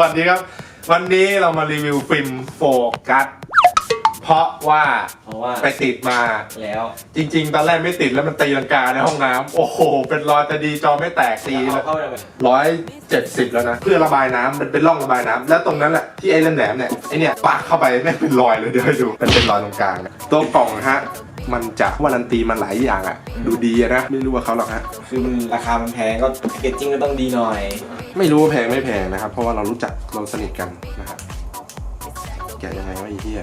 วัสดีครับ วันนี้เรามารีวิวฟิล์มโฟกัสเพราะว่าเพราะว่าไปติดมาแล้ว จริง ๆ ตอนแรกไม่ติดแล้วมันตีลังกาในห้องน้ำโอ้โห เป็นรอยแต่ดีจอไม่แตกตีเอาเข้าไปเลยร้อยเจ็ดสิบแล้วนะ เพื่อระบายน้ำมันเป็นร่องระบายน้ำแล้วตรงนั้นแหละที่ไอ้แหลมๆเนี่ยไอ้เนี่ยปากเข้าไปไม่งเป็นรอยเลยเดี๋ยวให้ดูมันเป็นรอยตรงกลางนะตัวกล่องฮะ มันจะวารันตีมันหลายอย่างอะดูดีอะนะไม่รู้ว่าเขาหรอกฮะ คือมันราคามันแพงก็แพคเกจจิ้งก็ต้องดีหน่อย ไม่รู้ว่าแพงไม่แพงนะครับ เพราะว่าเรารู้จักเราสนิทกันนะครับแกะยังไงวะไอ้เหี้ย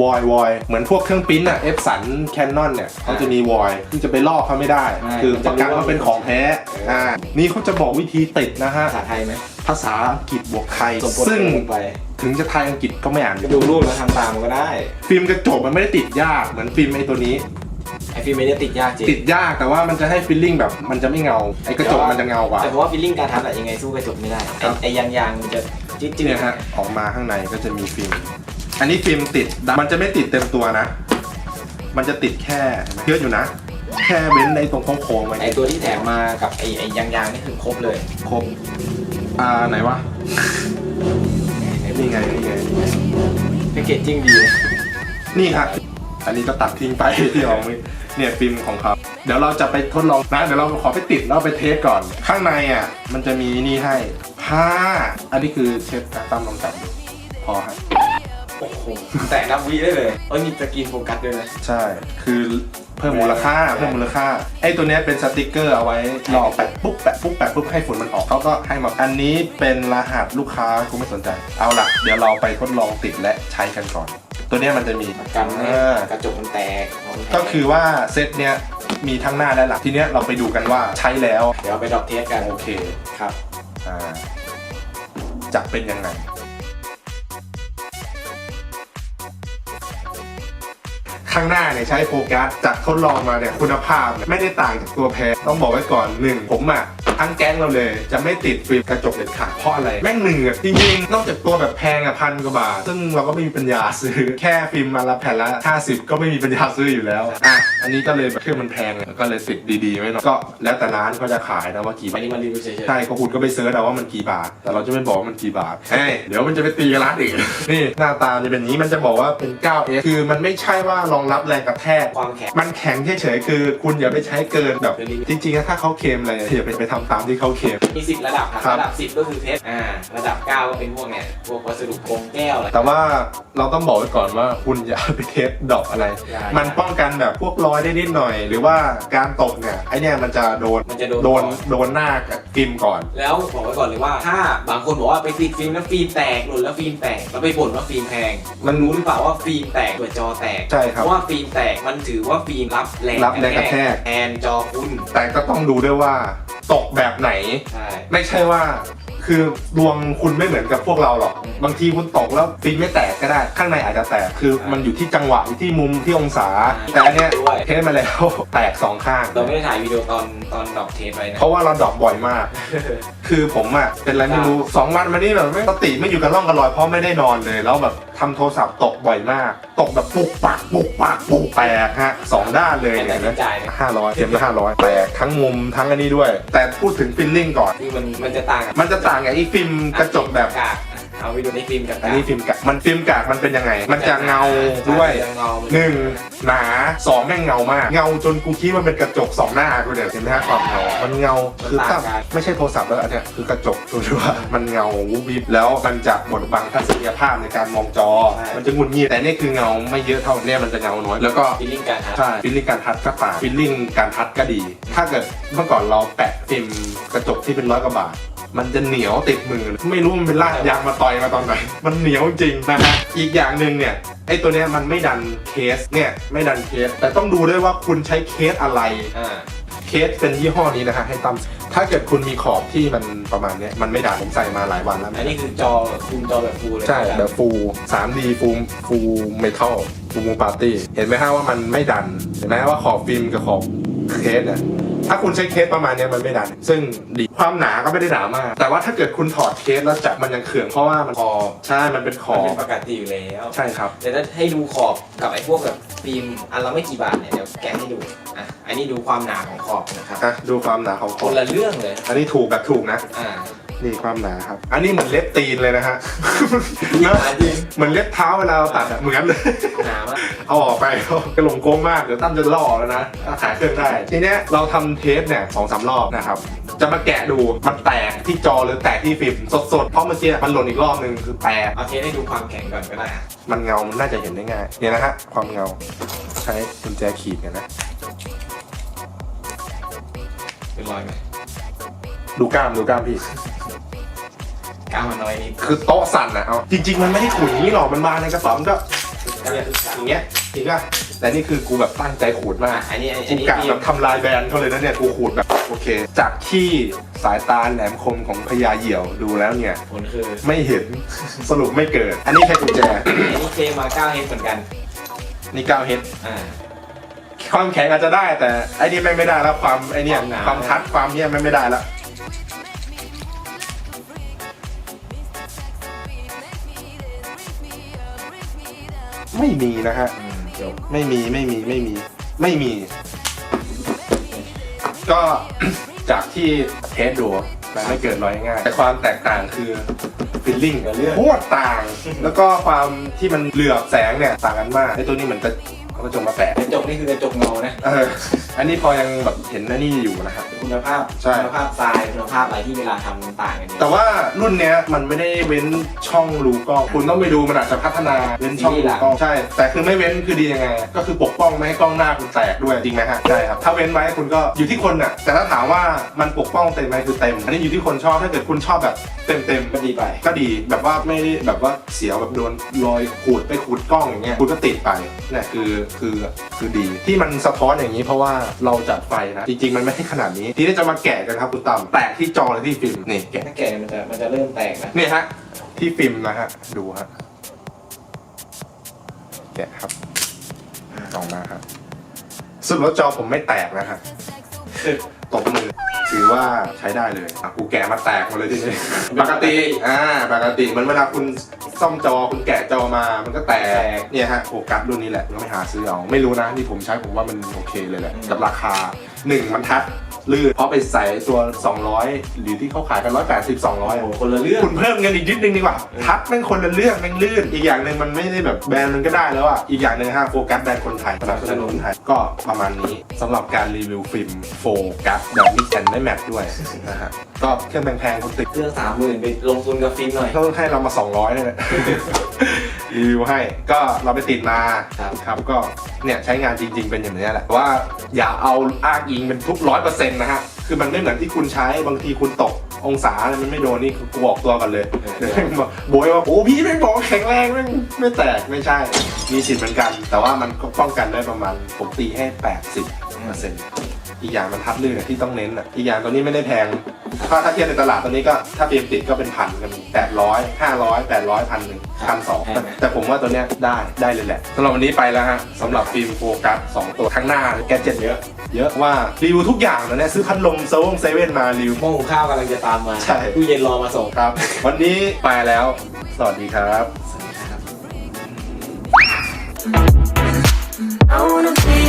วอยวอยเหมือนพวกเครื่องปริ้นอะเอฟสันแคนนอนเนี่ยเขาจะมีวอยที่จะไปลอกเขาไม่ได้คือประกันว่าเป็นของแท้อ่านี่เขาจะบอกวิธีติดนะฮะภาษาไทยไหมภาษาอังกฤษบวกไทยสมบูรณ์ซึ่งไปถึงจะไทยอังกฤษก็ไม่อ่านดูรูปแล้วทำตามก็ได้ ฟิล์มกระจกมันไม่ได้ติดยากเหมือนฟิล์มไอ้ตัวนี้ ไอฟิล์มไม่ได้ติดยากจริงติดยากแต่ว่ามันจะให้ฟีลลิ่งแบบมันจะไม่เงา ไอ้กระจกมันจะเงากว่า แต่เพราะว่าฟีลลิ่งการทัดอะยังไงสู้กระจกไม่ได้ครับไอไอยางยางๆมันจะจืดๆเนี่ยฮะออกมาข้างในก็จะมีฟิล์ม อันนี้ฟิล์มติดมันจะไม่ติดเต็มตัวนะ มันจะติดแค่เยอะอยู่นะ แค่เว้นในตรงโค้งๆไว้ไอตัวที่แถมมากับไอไอยางยางๆนี่คือครบเลยครบอ่าไหนวะนี่ไงนี่ไงนี่ไงแพคเกจจิ้งดี นี่ครับอันนี้ก็ตัดทิ้งไปที่เอาไม่เนี่ยฟิล์มของเขาเดี๋ยวเราจะไปทดลองนะเดี๋ยวเราขอไปติดแล้วไปเทสก่อน ข้างในอะมันจะมีนี่ให้ผ้าอันนี้คือเชฟตั้มลองจับดูพอฮะโอ้ โหแต่นับวิได้เลยเอ้ยมีสกรีนโฟกัสด้วยนะ ใช่ คือเพิ่มมูลค่า เพิ่มมูลค่า ไอ้ตัวเนี้ยเป็นสติกเกอร์เอาไว้รอแปะปุ๊บแปะปุ๊บแปะปุ๊บให้ฝุ่นมันออกเขาก็ให้มา อันนี้เป็นรหัสลูกค้ากูไม่สนใจ เอาล่ะ เดี๋ยวเราไปทดลองติดและใช้กันก่อน ตัวเนี้ยมันจะมีกันเอเนี่ยอกระจกมันแตกมันแตก็คือว่าเซตเนี้ยมีทั้งหน้าและหลังทีเนี้ยเราไปดูกันว่าใช้แล้ว เดี๋ยวไปดรอปเทสกันโอเคครับอ่าจะเป็นยังไง ข้างหน้าเนี่ยใช้โฟกัสจากทดลองมาเนี่ยคุณภาพเนี่ยไม่ได้ต่างจากตัวแพรต้องบอกไว้ก่อนหนึ่งผมอะ ทั้งแก๊งเราเลย จะไม่ติดฟิล์มกระจกเด็ดขาดเพราะอะไร แม่งเหนื่อยจริงๆ นอกจากตัวแบบแพงอะพันกว่าบาท ซึ่งเราก็ไม่มีปัญญาซื้อ แค่ฟิล์มมาละแผ่นละ 50 ก็ไม่มีปัญญาซื้ออยู่แล้ว อะ อันนี้ก็เลยแบบเครื่องมันแพงอะก็เลยติดดีๆไว้หน่อยก็แล้วแต่ร้านก็จะขายนะว่ากี่อับานทนี้มารีวิวเฉยใช่ก็คุณก็ไปเซิร์ชเอาว่ามันกี่บาท แต่เราจะไม่บอกว่ามันกี่บาทเฮ้ยเดี๋ยวมันจะไปตีกันร้านอื่น นี่หน้าตาจะเป็นอย่างนี้มันจะบอกว่าเป็น 9S คือมันไม่ใช่ว่ารองรับแรงกระแทกๆความแข็ง มันแข็งเฉยๆคือ คุณอย่าไปใช้เกินแบบ จริงๆนะถ้าเขาเคลมอะไรอย่าไปไปทำตามที่เขาเคลม มีสิบระดับครับครับ ระดับสิบก็คือเพชรอ่าระดับเก้าก็เป็นพวกเนี่ยพวกวัสดุโครงแก้วอะไร แต่ว่าเราต้องบอกไว้ก่อนว่าคุณอย่าไปเทสดอกอะไร อย่ามันป้องกันแบบพวกรอยได้นิดหน่อย หรือว่าการตกเนี่ยไอเนี่ยมันจะโดนมันจะโดน โดนโดนหน้ากับฟิล์มก่อน แล้วบอกไว้ก่อนเลยว่าถ้าบางคนบอกว่าไปติดฟิล์มแล้วฟิล์มแตกหล่นแล้วฟิล์มแตกแล้วไปบ่นว่าฟิล์มแพงมันรู้หรือเปล่าว่าฟิล์มแตกเกิดจอแตกใช่คเพรับราะว่าฟิล์มแตกมันถือว่าฟิล์มรับแรงรับแรงกระแทก แทนจอคุณ แต่ก็ต้องดูด้วยว่าตกแบบไหน ใช่ ไม่ใช่ว่า คือดวงคุณไม่เหมือนกับพวกเราหรอกอืมบางทีคุณตกแล้วฟิล์มไม่แตกก็ได้ ข้างในอาจจะแตก คือใช่มันอยู่ที่จังหวะอยู่ที่มุมที่องศาใช่แต่อันเนี้ยด้วย เทสมาแล้ว แตกสองข้าง เราไม่ได้ถ่ายวิดีโอตอนตอนดรอปเทสไว้นะ เพราะว่าเราดรอปบ่อยมากคือผมอะเป็นอะไรไม่รู้สองวันมานี่แบบไม่สติไม่อยู่กับร่องกับรอยเพราะไม่ได้นอนเลย แล้วแบบทำโทรศัพท์ตกบ่อยมาก ตกแบบปุกปักปุกปักปุกแตกฮะสองด้านเลยแต่เนี่ยที่นะจ่ายเนี่ยห้าร้อยเต็มละห้าร้อยแตกทั้งมุมทั้งอันนี้ด้วย แต่พูดถึงฟิลลิ่งก่อน ที่มันมันจะต่างกับมันจะต่างกับไอ้ฟิล์มกระจกแบบกาก เอาไปดูในฟิล์มกับอันนี้ฟิล์มกากมันฟิล์มกากมันเป็นยังไง มันจะเงาด้วยเงาหนึ่งหนาสองแม่งเงามาก เงาจนกูคิดว่าเป็นกระจกสองหน้ากูเนี่ยเห็นไหมฮะความเงา มันเงาคือถ้าไม่ใช่โทรศัพท์แล้วอันเนี่ยคือกระจกตัวชัวร์มันเงาวุบวิบแล้วมันจะบดบังทัศนียภาพในการมองจอ มันจะงุนงีดแต่นี่คือเงาไม่เยอะเท่าเนี่ยมันจะเงาน้อยแล้วก็ฟิลลิ่งการทัดใช่ฟิลลิ่งการทัดก็ต่างฟิลลิ่งการทัดก็ดี ถ้าเกิดเมื่อก่อนเราแปะฟิล์มกระจกที่เป็นร้อยกว่าบาท มันจะเหนียวติดมือ ไม่รู้มันเป็นลากยางมาต่อยมาตอนไหน มันเหนียวจริงนะฮะ อีกอย่างหนึ่งเนี่ยไอ้ตัวเนี้ยมันไม่ดันเคสเนี่ยไม่ดันเคส แต่ต้องดูด้วยว่าคุณใช้เคสอะไรอ่าเคสเป็นยี่ห้อนี้นะฮะให้ตั้มถ้าเกิดคุณมีขอบที่มันประมาณเนี้ยมันไม่ดันผมใส่มาหลายวันแล้วอันนี้คือจอฟูลจอแบบฟูลเลยใช่แบบฟูล 3D ฟูลฟูลเมทัลฟูลมูปาร์ตี้เห็นไหมฮะว่ามันไม่ดันเห็นไหมฮะว่าขอบฟิล์มกับขอบเคสเนี่ย ถ้าคุณใช้เคสประมาณเนี้ยมันไม่ดัน ซึ่งดีความหนาก็ไม่ได้หนามาก แต่ว่าถ้าเกิดคุณถอดเคสแล้วจับมันยังเขื่องเพราะว่ามันขอบใช่ มันเป็นขมันอเป็นบปกติอยู่แล้วใช่ครับแต่ถ้าให้ดูขอบกับไอ้พวกแบบฟิล์มอันละไม่กี่บาทเนี่ยเดี๋ยวแกะให้ดูอะอันนี้ดูความหนาของขอบนะครับอะดูความหนาของขคอบ นละเรื่องเลยอันนี้ถูกแบบถูกนะ อ่า นี่ความหนาครับ อันนี้เหมือนเล็บตีนเลยนะฮะ หนาจริง เหมือนเล็บเท้าเวลาเราตัดอะเหมือนเลย หนามาก เอาออกไปกระหลงโกงมาก เดี๋ยวตั้มจะล่อแล้วนะถ้าขายเครื่องได้ ทีเนี้ยเราทำเทปเนี่ยสองสามรอบนะครับ จะมาแกะดูมันแตกที่จอหรือแตกที่ฟิล์มสดๆ เพราะเมื่อกี้มันหล่นอีกรอบนึงคือแตกเอาเทสให้ดูความแข็งก่อนก็ได้มันเงา มันน่าจะเห็นได้ง่าย เนี่ยนะฮะ ความเงา ใช้กุญแจขีดกันนะ เป็นรอยไหมดูกล้ามดูกล้ามพี่ กล้ามมันน้อยนิดคือโต๊ะสั่นอะเอาจริง ๆ มันไม่ได้ขุดอย่างนี้หรอกมันมาในกระเป๋ามันก็เนี่ยอย่างเงี้ยจริงป่ะแต่นี่คือกูแบบตั้งใจขูดมากอันนี้อันกูนี้กะพี่แบบทำลายแบรนด์เขาเลยนะเนี่ยกูขูดแบบโอเค จากที่สายตาแหลมคมของพญาเหยี่ยวดูแล้วเนี่ย ผลคือไม่เห็นสรุปไม่เกิด อันนี้แค่กุญแจอันนี้เทมา9เฮดเหมือนกันนี่ก้าวเฮดอ่า ความแข็งอาจจะได้แต่ไอ้นี่ไม่ไม่ได้แล้วความไอ้เนี่ยความหนา ความทัดความเนี่ยไม่ไม่ได้แล้ว ไม่มีนะฮะ อืมจบไม่มีไม่มีไม่มีไม่มี ก็ จากที่เทสดูมันไม่เกิดรอยง่าย แต่ความแตกต่างคือฟิลลิ่งโคตรต่าง แล้วก็ความที่มันเหลือบแสงเนี่ยต่างกันมากไอ้ตัวนี้เหมือนจะเอา กระจกมาแปะกระจกนี่คือกระจกเงานะเอออันนี้พอยังแบบเห็นอันนี่อยู่นะครับ คุณภาพใช่ คุณภาพทรายคุณภาพอะไรที่เวลาทำมันต่างกันเยอะแต่ว่ารุ่นเนี้ยมันไม่ได้เว้นช่องรูกล้องคุณต้องไปดูมันอาจจะพัฒนาเว้นช่องรูกล้องใช่ แต่คือไม่เว้นคือดียังไง ก็คือปกป้องไม่ให้กล้องหน้าคุณแตกด้วยจริงไหมฮะใช่ครับถ้าเว้นไว้คุณก็อยู่ที่คนน่ะแต่ถ้าถามว่ามันปกป้องเต็มไหมคือเต็มอันนี้อยู่ที่คนชอบถ้าเกิดคุณชอบแบบเต็มเต็มๆ ก็ดีไป ก็ดีแบบว่าไม่ได้แบบว่าเสียวแบบโดนรอยขูดไปขูดกล้องอย่างเงี้ยคุณก็ติดไปเนี่ยคือคือคือดี ที่มันสะท้อนอย่างนี้เพราะว่าเราจัดไฟนะจริงๆ มันไม่ได้ขนาดนี้ ทีนี้จะมาแกะกันครับคุณตั้มแตกที่จอหรือที่ฟิล์มนี่แกะถ้าแก่มันจะมันจะเริ่มแตกนะเนี่ยฮะที่ฟิล์มนะฮะดูฮะแกะครับออกมาครับสรุดแล้วจอผมไม่แตกนะฮะตบมือ ถือว่าใช้ได้เลยอะกูแกะมาแตกหมดเลยทีนี้ปกติอ่าปกติเหมันเวลาคุณซ่อมจอคุณแกะจอมามันก็แตกเนี่ยฮะโฟกัสรุ่นนี้แหละก็ไม่หาซื้อเอาไม่รู้นะที่ผมใช้ผมว่ามันโอเคเลยแหละกับราคาหนึ่งมันทัด ลื่นเพราะไปใส่ตัว 200 หรือที่เขาขายกัน 180 200โอ้โหคนละเรื่อง คุณเพิ่มเงินอีกนิดนึงดีกว่า ทัดแม่งคนละเรื่องแม่งลื่น อีกอย่างหนึ่งมันไม่ได้แบบแบรนด์มันก็ได้แล้วอะ อีกอย่างหนึ่งฮะโฟกัสแบรนด์คนไทยสนับสนุนคนไทยก็ประมาณนี้สำหรับการรีวิวฟิล์มโฟกัสแบบมิกแอนไม่แมทด้วยนะฮะก็เครื่องแพงๆคุณติดเครื่องสามหมื่นไปลงทุนกับฟิล์มหน่อย ต้องให้เรามา 200เลยนะรีวิวให้ก็เราไปติดมาครับ ครับก็เนี่ยใช้งานจริง ๆ เป็นอย่างนี้แหละว่าอย่าเอาอ้างอิงเป็นทุกร้อยเปอร์เซ็นต์นะฮะ คือมันไม่เหมือนที่คุณใช้บางทีคุณตกองศามันไม่โดนนี่กูบอกตัวกันเลยเออเดี๋ยวแม่งบอกโบยว่าโอ้พี่ไม่บอกแข็งแรงไม่ไม่แตกไม่ใช่ มีสิทธิ์เหมือนกัน แต่ว่ามันก็ป้องกันได้ประมาณผมตีให้ 80เปอร์เซ็นต์อีกอย่างมันทัดลื่นอะที่ต้องเน้นอะอีกอย่างตัวนี้ไม่ได้แพง ถ้าถ้าเทียบในตลาดตัวนี้ก็ถ้าเตรียมติดก็เป็นพันกันแปดร้อยห้าร้อยแปดร้อยพันหนึ่ง พันสองแต่ผมว่าตัวเนี้ยได้ได้เลยแหละสำหรับวันนี้ไปแล้วฮะสำหรับฟิล์มโฟกัสสองตัวข้างหน้าแกดเจ็ตเยอะ เยอะว่ารีวิวทุกอย่างเลยเนี่ยซื้อพัดลมเซเว่นเซเว่นมารีวิวหม้อหุงข้าวกำลังจะตามมาใช่ตู้เย็นรอมาส่งครับ วันนี้ไปแล้ว สวัสดีครับสวัสดีครับ I wanna be